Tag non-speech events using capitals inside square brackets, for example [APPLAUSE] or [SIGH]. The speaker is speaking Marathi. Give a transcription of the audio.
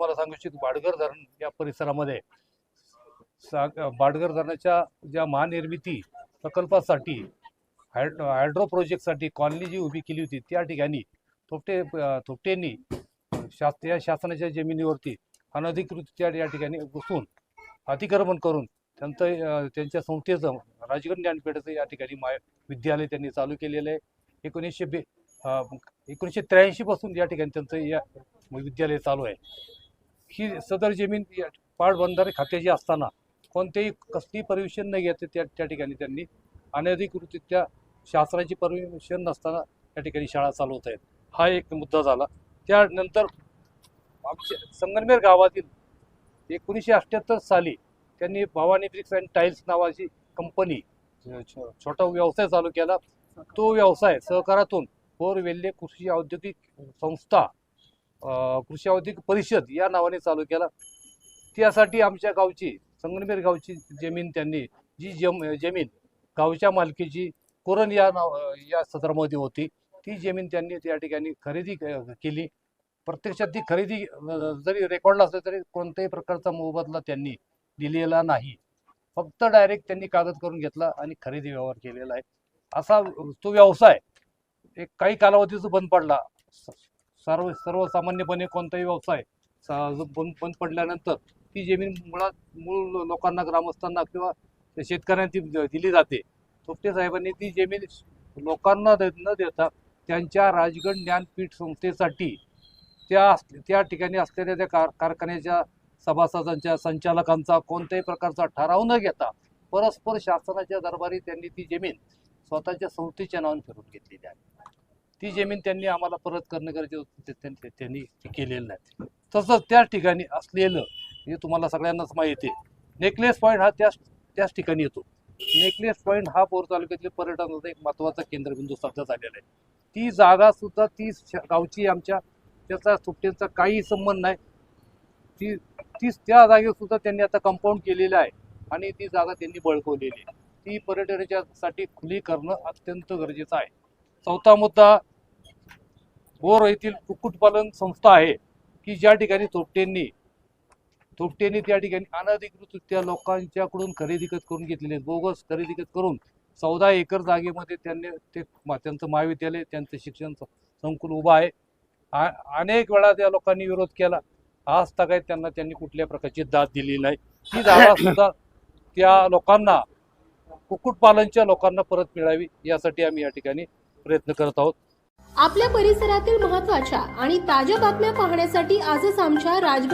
तुम्हाला सांगू इच्छित बाडगर धरण या परिसरामध्ये सा- बाडगर धरणाच्या ज्या महानिर्मिती प्रकल्पासाठी हायड्रो हायड्रो प्रोजेक्टसाठी कॉलनी जी उभी केली होती त्या ठिकाणी थोपटे थोपटेंनी शास या शासनाच्या जमिनीवरती अनधिकृत या ठिकाणी घुसून अतिक्रमण करून त्यांचं त्यांच्या संस्थेचं राजगड ज्ञानपीठाचं या ठिकाणी माय विद्यालय त्यांनी चालू केलेलं आहे. एकोणीसशे बे एकोणीसशे त्र्याऐंशी पासून या ठिकाणी त्यांचं या विद्यालय चालू आहे. ही सदर जमीन पाटबंधारे खात्याची असताना कोणतेही कसली परमिशन न घेते त्या त्या ठिकाणी त्यांनी. अनधिकृतरित्या शासनाची परमिशन नसताना त्या ठिकाणी शाळा चालवत आहेत हा एक मुद्दा झाला. त्यानंतर आमच्या संगनमेर गावातील एकोणीसशे अठ्ठ्याहत्तर साली त्यांनी भवानी ब्रिक्स अँड टाईल्स नावाची कंपनी छोटा व्यवसाय चालू केला. तो व्यवसाय सहकारातून पोरवेल्ले कृषी औद्योगिक संस्था कृषी औद्योगिक परिषद या नावाने चालू केला. त्यासाठी आमच्या गावची संगमेर गावची जमीन त्यांनी जी जम जमीन गावच्या मालकीची कोरण या नाव या सदरामध्ये होती ती जमीन त्यांनी त्या ठिकाणी खरेदी केली. प्रत्यक्षात ती खरेदी जरी रेकॉर्डला असलं तरी कोणत्याही प्रकारचा मोबदला त्यांनी दिलेला नाही. फक्त डायरेक्ट त्यांनी कागद करून घेतला आणि खरेदी व्यवहार केलेला आहे. असा तो व्यवसाय एक काही कालावधीच बंद पडला. सर्व सर्वसामान्यपणे कोणताही व्यवसाय सा- बंद बंद पडल्यानंतर ती जमीन मुळात मूळ लोकांना ग्रामस्थांना किंवा त्या शेतकऱ्यांना ती दिली जाते. थोपटे साहेबांनी ती जमीन लोकांना दे- न देता त्यांच्या राजगड ज्ञानपीठ संस्थेसाठी त्या त्या ठिकाणी असलेल्या त्या कार कारखान्याच्या सभासदांच्या संचालकांचा कोणत्याही प्रकारचा ठराव न घेता परस्पर शासनाच्या दरबारी त्यांनी ती जमीन स्वतःच्या संस्थेच्या नावाने फिरून घेतलेली आहे. ती जमीन त्यांनी आम्हाला परत करणं गरजेचं होतं त्यांनी त्यांनी केलेलं नाही. तसंच त्याच ठिकाणी असलेलं हे तुम्हाला सगळ्यांनाच माहिती आहे. नेकलेस पॉईंट हा त्याच त्याच ठिकाणी येतो. नेकलेस पॉईंट हा पोर तालुक्यातील पर्यटनाचा एक महत्त्वाचा केंद्रबिंदू सध्या झालेला आहे. ती जागा सुद्धा ती श- गावची आमच्या त्याचा सुट्टींचा काही संबंध नाही. ती तीच त्या जागेवर सुद्धा त्यांनी आता कंपाऊंड केलेलं आहे आणि ती जागा त्यांनी बळकवलेली आहे. ती पर्यटनाच्यासाठी खुली करणं अत्यंत गरजेचं आहे. चौथा मुद्दा बोर येथील कुक्कुटपालन संस्था आहे की ज्या ठिकाणी थोपटेंनी थोपटेंनी त्या ठिकाणी अनधिकृतरित्या लोकांच्याकडून खरेदी खत करून घेतलेले. बोगस खरेदी खत करून चौदा एकर जागेमध्ये त्यांनी ते त्यांचं महाविद्यालय त्यांचं शिक्षण संकुल उभं आहे. अनेक वेळा त्या लोकांनी विरोध केला. आज तगायत त्यांना त्यांनी कुठल्या प्रकारची दाद दिली नाही. ती जागा [COUGHS] सुद्धा त्या लोकांना कुक्कुटपालनच्या लोकांना परत मिळावी यासाठी आम्ही या ठिकाणी प्रयत्न करत आहोत. आपल्या परिसरातील महत्त्वाच्या आणि ताज्या बातम्या पाहण्यासाठी आजच आमच्या राजगड